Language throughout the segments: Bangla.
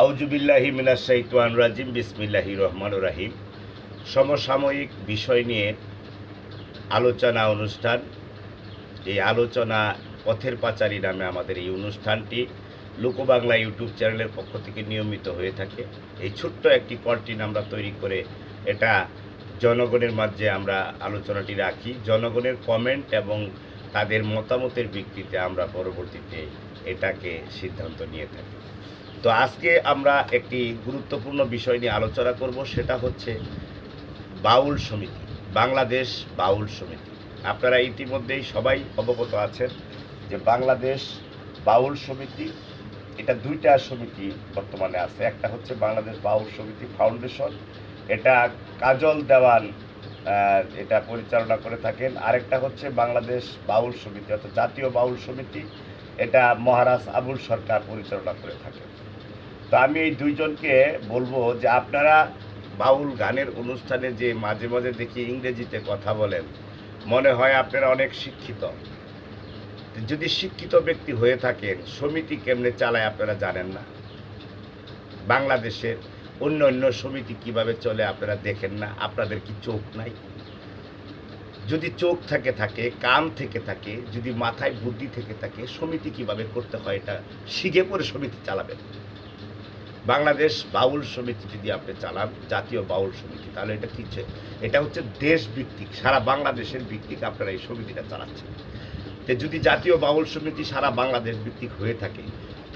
আউজুবিল্লাহি মিনাশ শাইতান রাজিম বিসমিল্লাহি রহমান রাহিম। সমসাময়িক বিষয় নিয়ে আলোচনা অনুষ্ঠান। এই আলোচনা পথের পাচারি নামে আমাদের এই অনুষ্ঠানটি লোকবাংলা ইউটিউব চ্যানেলের পক্ষ থেকে নিয়মিত হয়ে থাকে। এই ছোট্ট একটি কন্টেন্ট আমরা তৈরি করে এটা জনগণের মাঝে আমরা আলোচনাটি রাখি। জনগণের কমেন্ট এবং তাদের মতামতের ভিত্তিতে আমরা পরবর্তীতে এটাকে সিদ্ধান্ত নিয়ে থাকি। তো আজকে আমরা একটি গুরুত্বপূর্ণ বিষয় নিয়ে আলোচনা করব সেটা হচ্ছে বাউল সমিতি বাংলাদেশ বাউল সমিতি। আপনারা ইতিমধ্যেই সবাই অবগত আছেন যে বাংলাদেশ বাউল সমিতি এটা দুইটা সমিতি বর্তমানে আছে। একটা হচ্ছে বাংলাদেশ বাউল সমিতি ফাউন্ডেশন এটা কাজল দেওয়ান আহ, এটা পরিচালনা করে থাকেন। আরেকটা হচ্ছে বাংলাদেশ বাউল সমিতি অর্থাৎ জাতীয় বাউল সমিতি এটা মহারাজ আবুল সরকার পরিচালনা করে থাকেন। তো আমি এই দুইজনকে বলব যে আপনারা বাউল গানের অনুষ্ঠানে যে মাঝে মাঝে দেখি ইংরেজিতে কথা বলেন, মনে হয় আপনারা অনেক শিক্ষিত। যদি শিক্ষিত ব্যক্তি হয়ে থাকেন, সমিতি কেমনে চালায় আপনারা জানেন না। বাংলাদেশের অন্য অন্য সমিতি কীভাবে চলে আপনারা দেখেন না, আপনাদের কি চোখ নাই? যদি চোখ থেকে থাকে, কান থেকে থাকে, যদি মাথায় বুদ্ধি থেকে থাকে, সমিতি কীভাবে করতে হয় এটা, শিখে পরে সমিতি চালাবেন। বাংলাদেশ বাউল সমিতি যদি আপনি চালান, জাতীয় বাউল সমিতি, তাহলে এটা কি? এটা হচ্ছে দেশ ভিত্তিক সারা বাংলাদেশের ভিত্তিক আপনারা এই সমিতিটা চালাচ্ছেন তো যদি জাতীয় বাউল সমিতি সারা বাংলাদেশ ভিত্তিক হয়ে থাকে,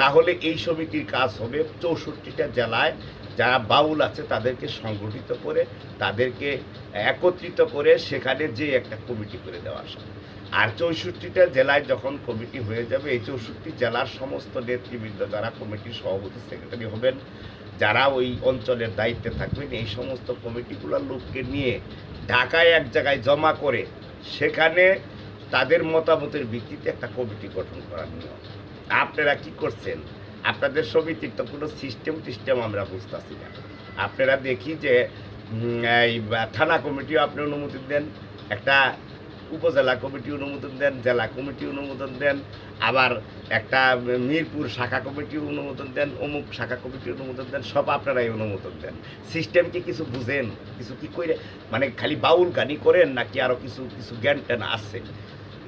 তাহলে এই সমিতির কাজ হবে চৌষট্টিটা জেলায় যারা বাউল আছে তাদেরকে সংগঠিত করে, তাদেরকে একত্রিত করে সেখানে যে একটা কমিটি করে দেওয়া আসা। আর চৌষট্টিটা জেলায় যখন কমিটি হয়ে যাবে, এই চৌষট্টি জেলার সমস্ত নেতৃবৃন্দ যারা কমিটির সভাপতি, সেক্রেটারি হবেন, যারা ওই অঞ্চলের দায়িত্বে থাকবেন, এই সমস্ত কমিটিগুলোর লোককে নিয়ে ঢাকায় এক জায়গায় জমা করে সেখানে তাদের মতামতের ভিত্তিতে একটা কমিটি গঠন করার নিয়ম। আপনারা কি করছেন? আপনাদের সমিতির তো কোনো সিস্টেম টিস্টেম আমরা বুঝতেছি না। আপনারা দেখি যে এই থানা কমিটিও আপনি অনুমতি দেন, একটা উপজেলা কমিটি অনুমোদন দেন, জেলা কমিটি অনুমোদন দেন, আবার একটা মিরপুর শাখা কমিটি অনুমোদন দেন, অমুক শাখা কমিটি অনুমোদন দেন, সব আপনারাই অনুমোদন দেন। সিস্টেম কি কিছু বুঝেন? কিছু কি করে মানে খালি বাউল গানি করেন নাকি আরও কিছু কিছু জ্ঞান ট্যান আছে?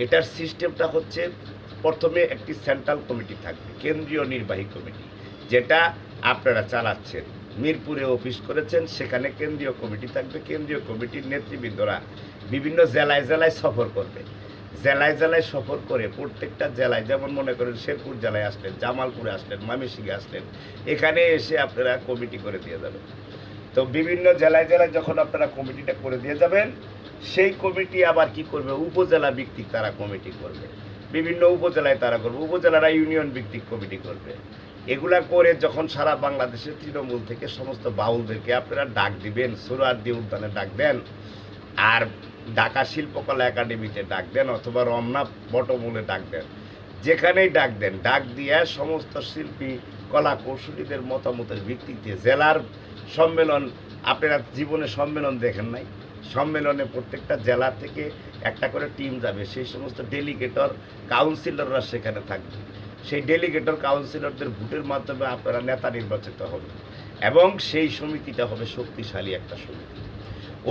এটার সিস্টেমটা হচ্ছে প্রথমে একটি সেন্ট্রাল কমিটি থাকবে, কেন্দ্রীয় নির্বাহী কমিটি, যেটা আপনারা চালাচ্ছেন। মিরপুরে অফিস করেছেন, সেখানে কেন্দ্রীয় কমিটি থাকবে। কেন্দ্রীয় কমিটির নেতৃবৃন্দরা বিভিন্ন জেলায় জেলায় সফর করবে। জেলায় জেলায় সফর করে প্রত্যেকটা জেলায়, যেমন মনে করেন শেরপুর জেলায় আসলেন, জামালপুরে আসলেন মামিসিংহে আসলেন, এখানে এসে আপনারা কমিটি করে দিয়ে যাবেন। তো বিভিন্ন জেলায় জেলায় যখন আপনারা কমিটিটা করে দিয়ে যাবেন সেই কমিটি আবার কি করবে? উপজেলা ভিত্তিক তারা কমিটি করবে। বিভিন্ন উপজেলায় তারা করবে। উপজেলারা ইউনিয়ন ভিত্তিক কমিটি করবে। এগুলা করে যখন সারা বাংলাদেশের তৃণমূল থেকে সমস্ত বাউলদেরকে আপনারা ডাক দিবেন সুরারদি উদ্যানে ডাক দেন, আর ঢাকা শিল্পকলা একাডেমিতে ডাক দেন অথবা রমনা বটমূলে ডাক দেন, যেখানেই ডাক দেন, ডাক দিয়ে সমস্ত শিল্পী, কলা কৌশলীদের মতামতের ভিত্তিতে জেলার সম্মেলন, আপনারা জীবনে সম্মেলন দেখেন নাই? সম্মেলনে প্রত্যেকটা জেলা থেকে একটা করে টিম যাবে। সেই সমস্ত ডেলিগেটর, কাউন্সিলররা সেখানে থাকবে। সেই ডেলিগেটর, কাউন্সিলরদের ভোটের মাধ্যমে আপনারা নেতা নির্বাচিত হবে এবং সেই সমিতিটা হবে শক্তিশালী একটা সমিতি।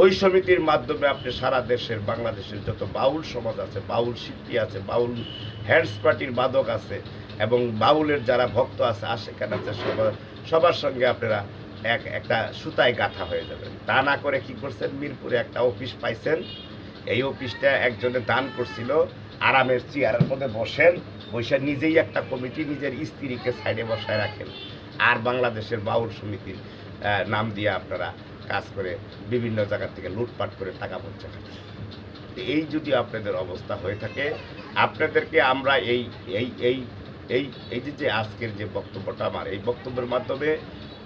ওই সমিতির মাধ্যমে আপনি সারা দেশের, বাংলাদেশের যত বাউল সমাজ আছে, বাউল শিল্পী আছে, বাউল হ্যান্ডস পার্টির বাদক আছে এবং বাউলের যারা ভক্ত আছে, আশেখান আছে, সবার সবার সঙ্গে আপনারা এক, একটা সুতায় গাঁথা হয়ে যাবেন তা না করে কি করছেন? মিরপুরে একটা অফিস পাইছেন। এই অফিসটা একজনে দান করছিল, আরামের চেয়ারের মধ্যে বসেন, বসে নিজেই একটা কমিটি নিজের স্ত্রীকে সাইডে বসায় রাখেন। আর বাংলাদেশের বাউল সমিতির নাম দিয়ে আপনারা কাজ করে বিভিন্ন জায়গা থেকে লুটপাট করে টাকা পয়সা খাচ্ছেন তো এই যদি আপনাদের অবস্থা হয়ে থাকে, আপনাদেরকে আমরা এই এই এই এই এই যে আজকের যে বক্তব্যটা, আমার এই বক্তব্যের মাধ্যমে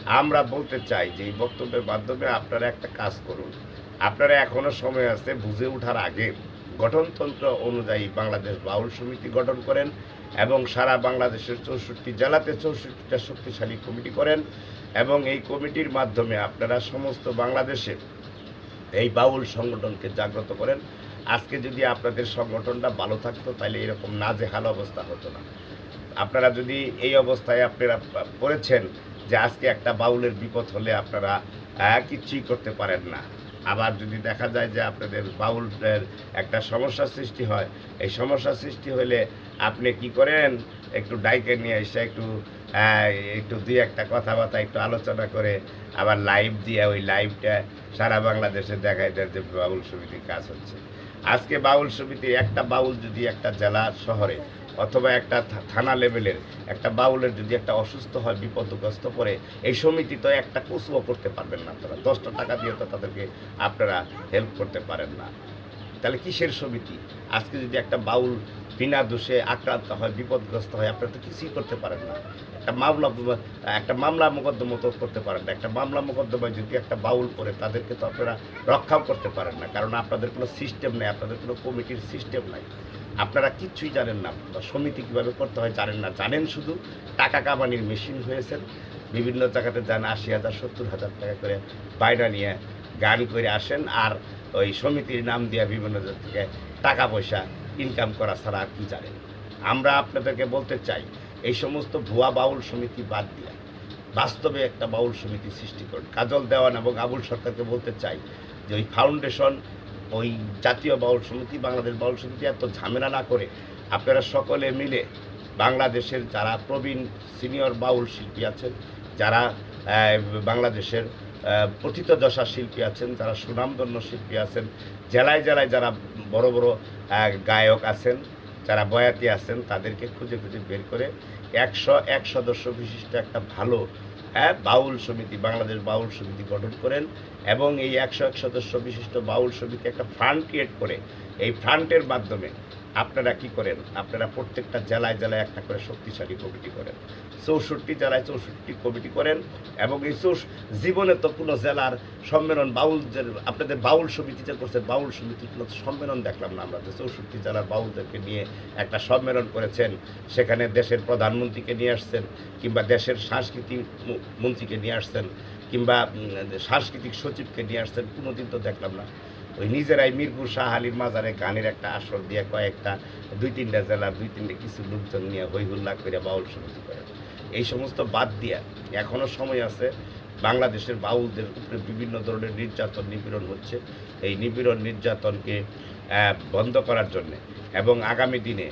আমরা বলতে চাই যে এই বক্তব্যের মাধ্যমে আপনারা একটা কাজ করুন। আপনারা এখনও সময় আছে বুঝে ওঠার আগে গঠনতন্ত্র অনুযায়ী বাংলাদেশ বাউল সমিতি গঠন করেন এবং সারা বাংলাদেশের চৌষট্টি জেলাতে চৌষট্টিটা শক্তিশালী কমিটি করেন এবং এই কমিটির মাধ্যমে আপনারা সমস্ত বাংলাদেশের এই বাউল সংগঠনকে জাগ্রত করেন। আজকে যদি আপনাদের সংগঠনটা ভালো থাকতো, তাহলে এরকম না নাজেহাল অবস্থা হতো না। আপনারা যদি এই অবস্থায় আপনারা পড়েছেন যে আজকে একটা বাউলের বিপদ হলে আপনারা কিচ্ছুই করতে পারেন না। আবার যদি দেখা যায় যে আপনাদের বাউলের একটা সমস্যা সৃষ্টি হয়, এই সমস্যা সৃষ্টি হলে আপনি কি করেন? একটু ডাইকে নিয়ে এসে একটু একটু দুই একটা কথাবার্তা, একটু আলোচনা করে আবার লাইভ দিয়ে ওই লাইভটা সারা বাংলাদেশে দেখায় যে বাউল সমিতির কাজ হচ্ছে। আজকে বাউল সমিতি একটা বাউল যদি একটা জেলা শহরে অথবা একটা থানা লেভেলের, একটা বাউলের যদি একটা অসুস্থ হয়, বিপদগ্রস্ত পড়ে, এই সমিতি তো একটা কুচুও করতে পারবেন না আপনারা। দশটা টাকা দিয়ে তো তাদেরকে আপনারা হেল্প করতে পারেন না। তাহলে কিসের সমিতি? আজকে যদি একটা বাউল বিনা দোষে আক্রান্ত হয়, বিপদগ্রস্ত হয়, আপনারা তো কিছুই করতে পারেন না। একটা মামলা একটা মামলা মোকদ্দমা তো করতে পারেন না। একটা মামলা মোকদ্দমায় যদি একটা বাউল করে তাদেরকে তো আপনারা রক্ষাও করতে পারেন না। কারণ আপনাদের কোনো সিস্টেম নেই, আপনাদের কোনো কমিটির সিস্টেম নাই। আপনারা কিচ্ছুই জানেন না। সমিতি কীভাবে করতে হয় জানেন না। জানেন শুধু টাকা কামানির মেশিন হয়েছেন বিভিন্ন জায়গাতে যান আশি হাজার, সত্তর হাজার টাকা করে বাইনা নিয়ে গান করে আসেন আর ওই সমিতির নাম দিয়ে বিভিন্ন থেকে টাকা পয়সা ইনকাম করা ছাড়া আর কি জানেন? আমরা আপনাদেরকে বলতে চাই, এই সমস্ত ভুয়া বাউল সমিতি বাদ দিয়া বাস্তবে একটা বাউল সমিতি সৃষ্টি করুন। কাজল দেওয়ান এবং আবুল সরকারকে বলতে চাই যে ওই ফাউন্ডেশন ওই জাতীয় বাউল সমিতি বাংলাদেশ বাউল সমিতি এত ঝামেলা না করে আপনারা সকলে মিলে বাংলাদেশের যারা প্রবীণ সিনিয়র বাউল শিল্পী আছেন, যারা বাংলাদেশের প্রথিত দশার শিল্পী আছেন, যারা সুনামধন্য শিল্পী আছেন, জেলায় জেলায় যারা বড় বড় গায়ক আছেন যারা বয়াতি আছেন, তাদেরকে খুঁজে খুঁজে বের করে একশো এক সদস্য বিশিষ্ট একটা ভালো হ্যাঁ বাউল সমিতি, বাংলাদেশ বাউল সমিতি গঠন করেন এবং এই একশো এক সদস্য বিশিষ্ট বাউল সমিতি একটা ফান্ড ক্রিয়েট করে, এই ফান্ডের মাধ্যমে আপনারা কি করেন? আপনারা প্রত্যেকটা জেলায় জেলায় একটা করে শক্তিশালী কমিটি করেন। চৌষট্টি জেলায় চৌষট্টি কমিটি করেন এবং এই জীবনে তো কোনো জেলার সম্মেলন বাউল যে আপনাদের বাউল সমিতি যে করছে, বাউল সমিতির কোনো সম্মেলন দেখলাম না আমরা, যে চৌষট্টি জেলার বাউলদেরকে নিয়ে একটা সম্মেলন করেছেন। সেখানে দেশের প্রধানমন্ত্রীকে নিয়ে আসছেন, কিংবা দেশের সাংস্কৃতিক মন্ত্রীকে নিয়ে আসছেন, কিংবা সাংস্কৃতিক সচিবকে নিয়ে আসছেন, কোনোদিন তো দেখলাম না। ওই নিজেরাই মিরপুর শাহ আলীর মাজারে গানের একটা আসর দিয়ে কয়েকটা, দুই তিনটা জেলার দুই তিনটা কিছু লোকজন নিয়ে হই হুল্লা করে বাউল সমিতি করে। এই সমস্ত বাদ দিয়া এখনও সময় আছে, বাংলাদেশের বাউলদের উপরে বিভিন্ন ধরনের নির্যাতন নিপীড়ন হচ্ছে। এই নিপীড়ন নির্যাতনকে বন্ধ করার জন্যে এবং আগামী দিনে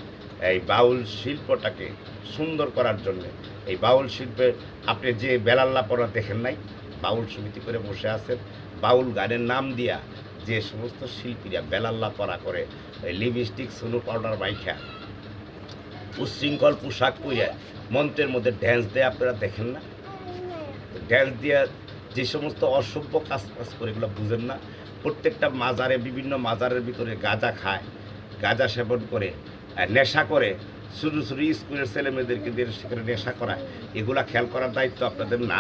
এই বাউল শিল্পটাকে সুন্দর করার জন্য এই বাউল শিল্পে আপনি যে বেলাল্লাপনা দেখেন নাই, বাউল সমিতি করে বসে আছেন। বাউল গানের নাম দিয়া যে সমস্ত শিল্পীরা বেলাল্লা পরা করে লিপস্টিক, সুনো পাউডার মাইখা উচ্ছৃঙ্খল পোশাক পরে মন্ত্রের মধ্যে ড্যান্স দেয় আপনারা দেখেন না? ড্যান্স দিয়ে যে সমস্ত অসভ্য কাজ কাজ করে এগুলো বুঝেন না? প্রত্যেকটা মাজারে, বিভিন্ন মাজারের ভিতরে গাঁজা খায়, গাঁজা সেবন করে নেশা করে শুরু শুরু স্কুলের ছেলে মেয়েদেরকে দিয়ে সেখানে নেশা করায়। এগুলা খেয়াল করার দায়িত্ব আপনাদের না?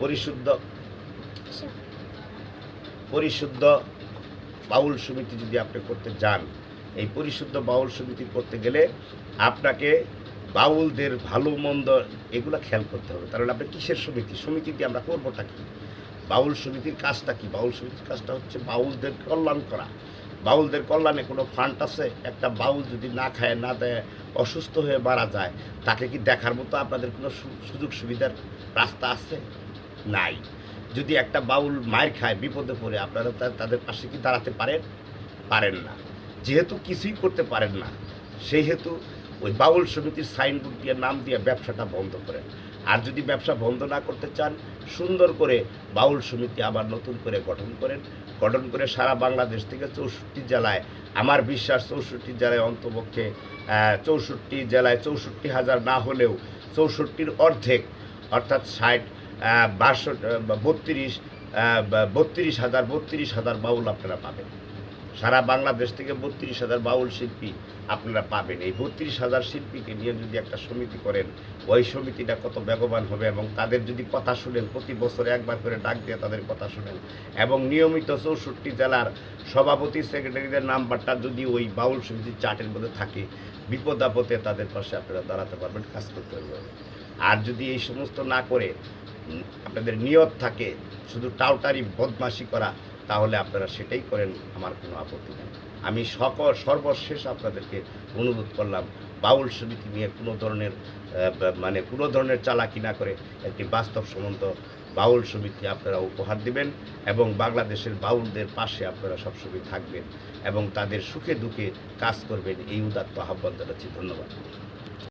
পরিশুদ্ধ। পরিশুদ্ধ বাউল সমিতি যদি আপনি করতে যান, এই পরিশুদ্ধ বাউল সমিতি করতে গেলে আপনাকে বাউলদের ভালো, মন্দ এগুলো খেয়াল করতে হবে। তাহলে আপনি কিসের সমিতি? সমিতি দিয়ে আমরা করবোটা কি? বাউল সমিতির কাজটা কি? বাউল সমিতির কাজটা হচ্ছে বাউলদের কল্যাণ করা। বাউলদের কল্যাণে কোনো ফান্ড আছে? একটা বাউল যদি না খায়, না দেয়, অসুস্থ হয়ে মারা যায়, তাকে কি দেখার মতো আপনাদের কোনো সুযোগ সুবিধার রাস্তা আছে? নাই। যদি একটা বাউল মায়ের খায়, বিপদে পড়ে, আপনারা তাদের পাশে কি দাঁড়াতে পারেন? পারেন না। যেহেতু কিছুই করতে পারেন না সেই হেতু ওই বাউল সমিতির সাইনবোর্ড দিয়ে, নাম দিয়ে ব্যবসাটা বন্ধ করেন। আর যদি ব্যবসা বন্ধ না করতে চান, সুন্দর করে বাউল সমিতি আবার নতুন করে গঠন করেন। গঠন করে সারা বাংলাদেশ থেকে চৌষট্টি জেলায়, আমার বিশ্বাস চৌষট্টি জেলায় অন্তপক্ষে চৌষট্টি জেলায় চৌষট্টি হাজার না হলেও চৌষট্টির অর্ধেক, অর্থাৎ ষাট বত্রিশ বত্রিশ হাজার বত্রিশ হাজার বাউল আপনারা পাবেন। সারা বাংলাদেশ থেকে বত্রিশ হাজার বাউল শিল্পী আপনারা পাবেন। এই বত্রিশ হাজার শিল্পীকে নিয়ে যদি একটা সমিতি করেন, ওই সমিতিটা কত বেগবান হবে এবং তাদের যদি কথা শুনেন, প্রতি বছর একবার করে ডাক দিয়ে তাদের কথা শুনেন এবং নিয়মিত চৌষট্টি জেলার সভাপতি, সেক্রেটারিদের নাম্বারটা যদি ওই বাউল সমিতির চার্টের মধ্যে থাকে, বিপদ আপদে তাদের পাশে আপনারা দাঁড়াতে পারবেন, কাজ করতে পারবেন। আর যদি এই সমস্ত না করে আপনাদের নিয়ত থাকে, শুধু টাউটারি বদমাসি করা, তাহলে আপনারা সেটাই করেন, আমার কোনো আপত্তি নেই। আমি সকল সর্বশেষ আপনাদেরকে অনুরোধ করলাম, বাউল সমিতি নিয়ে কোনো ধরনের মানে কোনো ধরনের চালাকি না করে একটি বাস্তবসম্মত বাউল সমিতি আপনারা উপহার দিবেন এবং বাংলাদেশের বাউলদের পাশে আপনারা সবসময় থাকবেন এবং তাদের সুখে দুঃখে কাজ করবেন। এই উদাত্ত আহ্বান জানাচ্ছি। ধন্যবাদ।